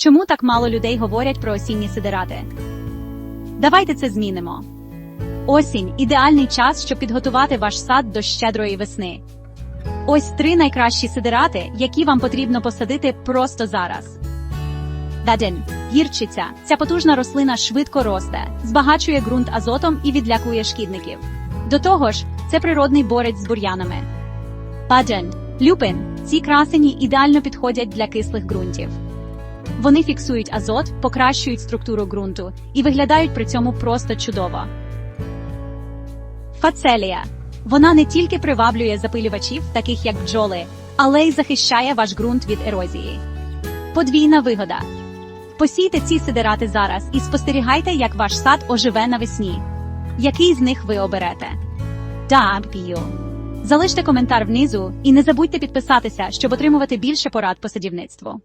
Чому так мало людей говорять про осінні сидирати? Давайте це змінимо. Осінь ідеальний час, щоб підготувати ваш сад до щедрої весни. Ось три найкращі сидирати, які вам потрібно посадити просто зараз. Даден гірчиця. Ця потужна рослина швидко росте, збагачує ґрунт азотом і відлякує шкідників. До того ж, це природний борець з бур'янами. Баджен люпин. Ці красені ідеально підходять для кислих ґрунтів. Вони фіксують азот, покращують структуру ґрунту і виглядають при цьому просто чудово. Фацелія. Вона не тільки приваблює запилювачів, таких як бджоли, але й захищає ваш ґрунт від ерозії. Подвійна вигода. Посійте ці сидирати зараз і спостерігайте, як ваш сад оживе навесні. Який з них ви оберете? Дякую. Залиште коментар внизу і не забудьте підписатися, щоб отримувати більше порад по садівництву.